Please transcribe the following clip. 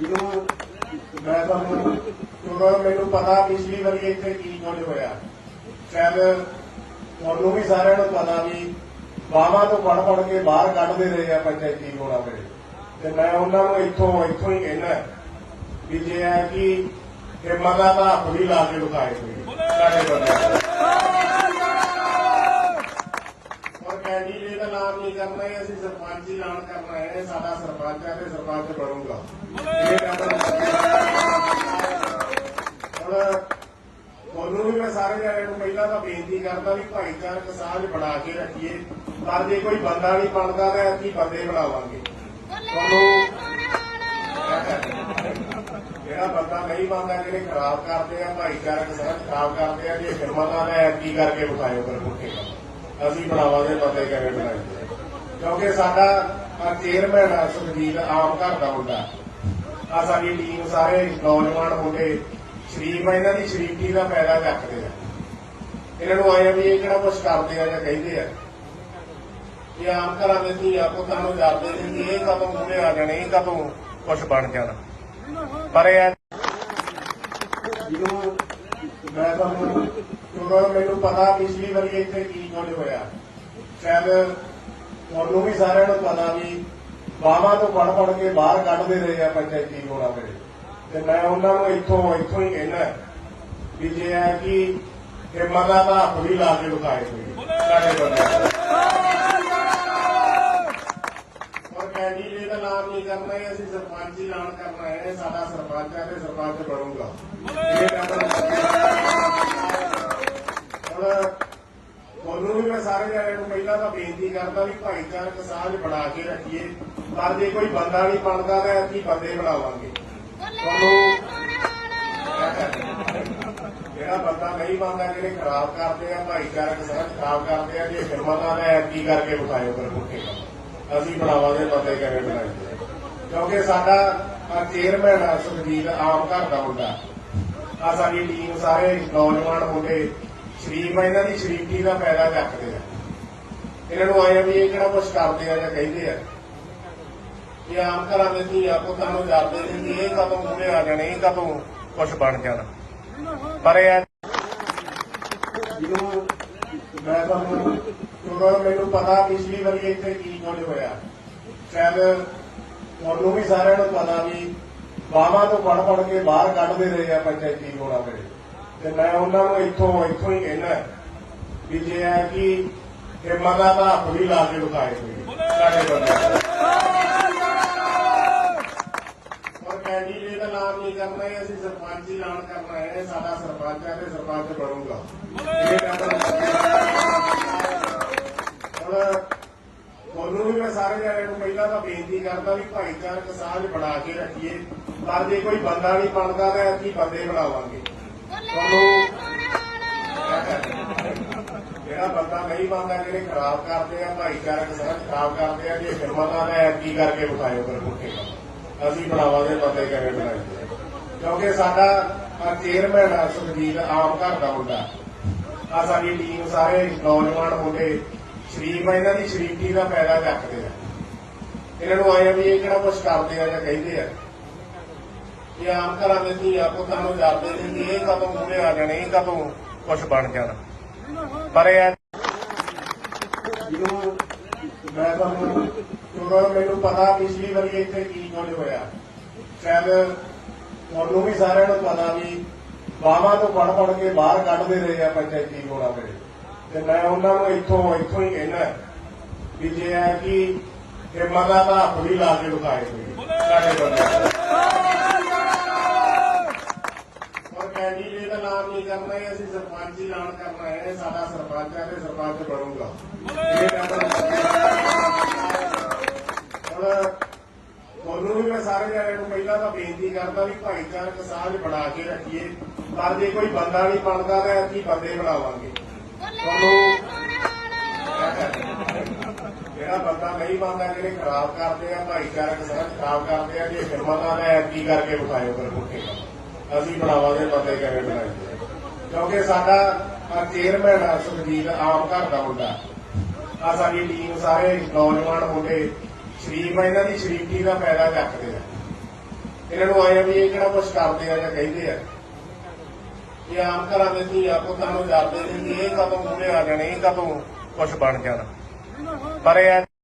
ਜਿਹਨੂੰ ਮੈਂ ਤੁਹਾਨੂੰ ਕਿਉਂਕਿ ਮੈਨੂੰ ਪਤਾ ਪਿਛਲੀ ਵਾਰੀ ਇੱਥੇ ਕੀ ਕੁਝ ਹੋਇਆ, ਸ਼ਾਇਦ ਤੁਹਾਨੂੰ ਵੀ ਸਾਰਿਆਂ ਨੂੰ ਪਤਾ ਵੀ ਬਾਵਾ ਤੋਂ ਪੜ ਪੜ ਕੇ ਬਾਹਰ ਕੱਢਦੇ ਰਹੇ ਆ ਪੰਚਾਇਤੀ ਚੋਣਾਂ ਵੇਲੇ ਤੇ ਮੈਂ ਉਹਨਾਂ ਨੂੰ ਇੱਥੋਂ ਇੱਥੋਂ ਹੀ ਕਹਿਣਾ ਵੀ ਜੇ ਹੈ ਕਿ ਹਿੰਮਤ ਦਾ ਤਾਂ ਹੱਥ ਵੀ ਲਾ ਕੇ ਵਿਖਾਏ ਹੋਏ ਸਾਡੇ ਬੰਦੇ ਕੈਂਡੀਡੇਟ ਦਾ ਨਾਮ ਨਹੀਂ ਕਰਨਾ ਹੈ ਅਸੀਂ ਸਰਪੰਚ ਹੀ ਐਲਾਨ ਕਰਨਾ ਹੈ, ਸਾਡਾ ਸਰਪੰਚ ਹੈ ਤੇ ਸਰਪੰਚ ਬਣੂਗਾ। ਹੁਣ ਤੁਹਾਨੂੰ ਵੀ ਮੈਂ ਸਾਰੇ ਜਣਿਆਂ ਨੂੰ ਪਹਿਲਾਂ ਤਾਂ ਬੇਨਤੀ ਕਰਦਾ ਵੀ ਭਾਈਚਾਰਕ ਸਾਂਝ ਬਣਾ ਕੇ ਰੱਖੀਏ। ਪਰ ਜੇ ਕੋਈ ਬੰਦਾ ਨਹੀਂ ਬਣਦਾ ਤਾਂ ਅਸੀਂ ਬੰਦੇ ਬਣਾਵਾਂਗੇ। ਤੁਹਾਨੂੰ ਜਿਹੜਾ ਬੰਦਾ ਨਹੀਂ ਬਣਦਾ, ਜਿਹੜੇ ਖਰਾਬ ਕਰਦੇ ਆ, ਭਾਈਚਾਰਕ ਸਾਂਝ ਖਰਾਬ ਕਰਦੇ ਆ, ਜੇ ਫਿਰਮਾਂ ਦਾ ਕੀ ਕਰਕੇ ਵਿਖਾਇਓ ਫਿਰ ਮੁੱਕੇ ਅਸੀਂ ਬਣਾਵਾਂਗੇ ਬੰਦੇ ਕਿਵੇਂ ਬਣਾਈਏ ਕਿਉਂਕਿ ਸਾਡਾ ਚੇਅਰਮੈਨ ਆ ਸੁਖਜੀਤ, ਆਮ ਘਰ ਦਾ ਮੁੰਡਾ। ਆ ਸਾਡੀ ਟੀਮ ਸਾਰੇ ਨੌਜਵਾਨ ਮੁੰਡੇ, ਸ਼ਰੀਫ ਆ, ਇਹਨਾਂ ਦੀ ਸ਼ਰੀਫੀ ਦਾ ਫਾਇਦਾ ਚੱਕਦੇ ਆ। ਇਹਨਾਂ ਨੂੰ ਆਇਆ ਵੀ ਇਹ ਕਿਹੜਾ ਕੁਝ ਕਰਦੇ ਆ ਜਾਂ ਕਹਿੰਦੇ ਆ। ਇਹ ਆਮ ਘਰਾਂ ਦੇ ਧੀਆ ਪੁੱਤਾਂ ਨੂੰ ਜਾਂਦੇ ਨੇ ਇਹ ਕਦੋਂ ਮੂਹਰੇ ਆ ਜਾਣੇ, ਇਹ ਕਦੋਂ ਕੁਝ ਬਣ ਜਾਣਾ। ਪਰ ਇਹ ਜਿਹਨੂੰ ਮੈਂ ਤੁਹਾਨੂੰ ਕਿਉਂਕਿ ਮੈਨੂੰ ਪਤਾ ਪਿਛਲੀ ਵਾਰੀ ਇੱਥੇ ਕੀ ਕੁਝ ਹੋਇਆ। ਸ਼ਾਇਦ ਤੁਹਾਨੂੰ ਵੀ ਸਾਰਿਆਂ ਨੂੰ ਪਤਾ ਵੀ ਬਾਵਾ ਤੋਂ ਪੜ ਪੜ ਕੇ ਬਾਹਰ ਕੱਢਦੇ ਰਹੇ ਆ ਪੰਚਾਇਤੀ ਚੋਣਾਂ ਵੇਲੇ ਤੇ ਮੈਂ ਉਹਨਾਂ ਨੂੰ ਇੱਥੋਂ ਇੱਥੋਂ ਹੀ ਕਹਿਣਾ ਵੀ ਜੇ ਹੈ ਕਿ ਹਿੰਮਤ ਦਾ ਤਾਂ ਹੱਥ ਵੀ ਲਾ ਕੇ ਵਿਖਾਏ ਹੋਏ ਸਾਡੇ ਬੰਦੇ ਔਰ ਕੈਂਡੀਡੇਟ ਦਾ ਨਾਮ ਨਹੀਂ ਕਰਨਾ ਹੈ ਅਸੀਂ ਸਰਪੰਚ ਹੀ ਐਲਾਨ ਕਰਨਾ ਹੈ ਸਾਡਾ ਸਰਪੰਚ ਹੈ ਤੇ ਸਰਪੰਚ ਬਣੂਗਾ। ਹੁਣ ਤੁਹਾਨੂੰ ਵੀ ਮੈਂ ਸਾਰੇ ਜਣਿਆਂ ਨੂੰ ਪਹਿਲਾਂ ਤਾਂ ਬੇਨਤੀ ਕਰਦਾ ਵੀ ਭਾਈਚਾਰਕ ਸਾਂਝ ਬਣਾ ਕੇ ਰੱਖੀਏ, ਪਰ ਜੇ ਕੋਈ ਬੰਦਾ ਨਹੀਂ ਬਣਦਾ ਤਾਂ ਅਸੀਂ ਬੰਦੇ ਬਣਾਵਾਂਗੇ। ਤੁਹਾਨੂੰ ਜਿਹੜਾ ਬੰਦਾ ਨਹੀਂ ਬਣਦਾ, ਜਿਹੜੇ ਖਰਾਬ ਕਰਦੇ ਆ, ਭਾਈਚਾਰਕ ਸਾਂਝ ਖਰਾਬ ਕਰਦੇ ਆ, ਜੇ ਫਿਰਮਾਂ ਦਾ ਕੀ ਕਰਕੇ ਵਿਖਾਇਓ ਫਿਰ ਮੁੱਕੇ ਅਸੀਂ ਬਣਾਵਾਂਗੇ ਬੰਦੇ ਕਿਵੇਂ ਬਣਾਈਏ ਕਿਉਂਕਿ ਸਾਡਾ ਚੇਅਰਮੈਨ ਆ ਸੁਖਜੀਤ ਆਮ ਘਰ ਦਾ ਮੁੰਡਾ। ਆ ਸਾਡੀ ਟੀਮ ਸਾਰੇ ਨੌਜਵਾਨ ਮੁੰਡੇ, ਸ਼ਰੀਫ ਆ, ਇਹਨਾਂ ਦੀ ਸ਼ਰੀਫੀ ਦਾ ਫਾਇਦਾ ਚੱਕਦੇ ਆ। ਇਹਨਾਂ ਨੂੰ ਆਇਆ ਵੀ ਇਹ ਕਿਹੜਾ ਕੁਝ ਕਰਦੇ ਆ ਜਾਂ ਕਹਿੰਦੇ ਆ। ਇਹ ਆਮ ਘਰਾਂ ਦੇ ਧੀਆ ਪੁੱਤਾਂ ਨੂੰ ਜਾਂਦੇ ਨੇ ਕਿ ਇਹ ਕਦੋਂ ਮੂਹਰੇ ਆ ਜਾਣੇ, ਇਹ ਕਦੋਂ ਕੁਝ ਬਣ ਜਾਣਾ। ਪਰ ਇਹ ਜਿਹਨੂੰ ਮੈਂ ਤੁਹਾਨੂੰ ਕਿਉਂਕਿ ਮੈਨੂੰ ਪਤਾ ਪਿਛਲੀ ਵਾਰੀ ਇੱਥੇ ਕੀ ਕੁਝ ਹੋਇਆ। ਸ਼ਾਇਦ ਤੁਹਾਨੂੰ ਵੀ ਸਾਰਿਆਂ ਨੂੰ ਪਤਾ ਵੀ ਬਾਵਾ ਤੋਂ ਪੜ ਪੜ ਕੇ ਬਾਹਰ ਕੱਢਦੇ ਰਹੇ ਆ ਪੰਚਾਇਤੀ ਚੋਣਾਂ ਵੇਲੇ ਤੇ ਮੈਂ ਉਹਨਾਂ ਨੂੰ ਇੱਥੋਂ ਇੱਥੋਂ ਹੀ ਕਹਿਣਾ ਵੀ ਜੇ ਹੈ ਕਿ ਹਿੰਮਤ ਦਾ ਤਾਂ ਹੱਥ ਵੀ ਲਾ ਕੇ ਵਿਖਾਏ ਹੋਏ ਸਾਡੇ ਬੰਦੇ ਔਰ ਕੈਂਡੀਡੇਟ ਦਾ ਨਾਮ ਨਹੀਂ ਕਰਨਾ ਹੈ ਅਸੀਂ ਸਰਪੰਚ ਹੀ ਐਲਾਨ ਕਰਨਾ ਹੈ ਸਾਡਾ ਸਰਪੰਚ ਹੈ ਤੇ ਸਰਪੰਚ ਬਣੂਗਾ। ਹੁਣ ਤੁਹਾਨੂੰ ਵੀ ਮੈਂ ਸਾਰੇ ਜਣਿਆਂ ਨੂੰ ਪਹਿਲਾਂ ਤਾਂ ਬੇਨਤੀ ਕਰਦਾ ਵੀ ਭਾਈਚਾਰਕ ਸਾਂਝ ਬਣਾ ਕੇ ਰੱਖੀਏ। ਪਰ ਜੇ ਕੋਈ ਬੰਦਾ ਨਹੀਂ ਬਣਦਾ ਤਾਂ ਅਸੀਂ ਬੰਦੇ ਬਣਾਵਾਂਗੇ। ਤੁਹਾਨੂੰ ਜਿਹੜਾ ਬੰਦਾ ਨਹੀਂ ਬਣਦਾ, ਜਿਹੜੇ ਖਰਾਬ ਕਰਦੇ ਆ, ਭਾਈਚਾਰਕ ਸਾਂਝ ਖਰਾਬ ਕਰਦੇ ਆ, ਜੇ ਫਿਰਮਾਂ ਦਾ ਕੀ ਕਰਕੇ ਵਿਖਾਇਓ ਫਿਰ ਮੁੱਕੇ ਅਸੀਂ ਬਣਾਵਾਂਗੇ ਬੰਦੇ ਕਿਵੇਂ ਬਣਾਈਏ ਕਿਉਂਕਿ ਸਾਡਾ ਚੇਅਰਮੈਨ ਆ, ਸੁਖਜੀਤ ਆਮ ਘਰ ਦਾ ਮੁੰਡਾ। ਆ ਸਾਡੀ ਟੀਮ ਸਾਰੇ ਨੌਜਵਾਨ ਮੁੰਡੇ, ਸ਼ਰੀਫ ਇਹਨਾਂ ਦੀ ਸ਼ਰੀਫੀ ਦਾ ਫਾਇਦਾ ਚੱਕਦੇ ਆ। ਇਹਨਾਂ ਨੂੰ ਆਇਆ ਵੀ ਇਹ ਕਿਹੜਾ ਕੁਝ ਕਰਦੇ ਆ ਜਾਂ ਕਹਿੰਦੇ ਆ। ਇਹ ਆਮ ਘਰਾਂ ਦੇ ਧੀਆ ਪੁੱਤਾਂ ਨੂੰ ਜਾਂਦੇ ਨੇ ਕਿ ਇਹ ਕਦੋਂ ਮੂਹਰੇ ਆ ਜਾਣੇ, ਇਹ ਕਦੋਂ ਕੁਝ ਬਣ ਜਾਣਾ। ਪਰ ਇਹ ਜਿਹਨੂੰ ਮੈਂ ਤੁਹਾਨੂੰ ਕਿਉਂਕਿ ਮੈਨੂੰ ਪਤਾ ਪਿਛਲੀ ਵਾਰੀ ਇੱਥੇ ਕੀ ਕੁਝ ਹੋਇਆ। ਸ਼ਾਇਦ ਤੁਹਾਨੂੰ ਵੀ ਸਾਰਿਆਂ ਨੂੰ ਪਤਾ ਵੀ ਬਾਵਾ ਤੋਂ ਪੜ ਪੜ ਕੇ ਬਾਹਰ ਕੱਢਦੇ ਰਹੇ ਆ ਪੰਚਾਇਤੀ ਚੋਣਾਂ ਵੇਲੇ ਤੇ ਮੈਂ ਉਹਨਾਂ ਨੂੰ ਇੱਥੋਂ ਇੱਥੋਂ ਹੀ ਕਹਿਣਾ ਵੀ ਜੇ ਹੈ ਕਿ ਹਿੰਮਤ ਦਾ ਤਾਂ ਹੱਥ ਵੀ ਲਾ ਕੇ ਵਿਖਾਏ ਹੋਏ ਸਾਡੇ ਬੰਦੇ ਔਰ ਕੈਂਡੀਡੇਟ ਦਾ ਨਾਮ ਨਹੀਂ ਕਰਨਾ ਹੈ? ਅਸੀਂ ਸਰਪੰਚ ਹੀ ਐਲਾਨ ਕਰਨਾ ਹੈ। ਇਹ ਸਾਡਾ ਸਰਪੰਚ ਹੈ ਤੇ ਸਰਪੰਚ ਬਣੂਗਾ। ਇਹ ਹੁਣ ਤੁਹਾਨੂੰ ਵੀ ਮੈਂ ਸਾਰੇ ਜਣਿਆਂ ਨੂੰ ਪਹਿਲਾਂ ਤਾਂ ਬੇਨਤੀ ਕਰਦਾ ਵੀ ਭਾਈਚਾਰਕ ਸਾਂਝ ਬਣਾ ਕੇ ਰੱਖੀਏ। ਪਰ ਜੇ ਕੋਈ ਬੰਦਾ ਨਹੀਂ ਬਣਦਾ ਤਾਂ ਅਸੀਂ ਬੰਦੇ ਬਣਾਵਾਂਗੇ। ਤੁਹਾਨੂੰ ਜਿਹੜਾ ਬੰਦਾ ਨਹੀਂ ਬਣਦਾ, ਜਿਹੜੇ ਖਰਾਬ ਕਰਦੇ ਆ, ਭਾਈਚਾਰਕ ਸਾਂਝ ਖਰਾਬ ਕਰਦੇ ਆ, ਜੇ ਫਿਰਮਾਂ ਦਾ ਕੀ ਕਰਕੇ ਵਿਖਾਇਓ ਪਰ ਮੁੱਕੇ ਅਸੀਂ ਬਣਾਵਾਂਗੇ ਬੰਦੇ ਕਿਵੇਂ ਬਣਾਈਏ। ਕਿਉਂਕਿ ਸਾਡਾ ਚੇਅਰਮੈਨ ਆ ਸੁਖਜੀਤ, ਆਮ ਘਰ ਦਾ ਮੁੰਡਾ। ਆ ਸਾਡੀ ਟੀਮ ਸਾਰੇ ਨੌਜਵਾਨ ਮੁੰਡੇ ਸ਼ਰੀਫ ਆ, ਇਹਨਾਂ ਦੀ ਸ਼ਰੀਫੀ ਦਾ ਫਾਇਦਾ ਚੱਕਦੇ ਆ? ਇਹਨਾਂ ਨੂੰ ਆਇਆ ਵੀ ਇਹ ਕਿਹੜਾ ਕੁਝ ਕਰਦੇ ਆ ਜਾਂ ਕਹਿੰਦੇ ਆ? ਇਹ ਆਮ ਘਰਾਂ ਦੇ ਧੀਆ ਪੁੱਤਾਂ ਨੂੰ ਜਾਂਦੇ ਨੇ ਕਿ ਇਹ ਕਦੋਂ ਮੂਹਰੇ ਆ ਜਾਣੇ, ਇਹ ਕਦੋਂ ਕੁਝ ਬਣ ਜਾਣਾ। ਪਰ ਇਹ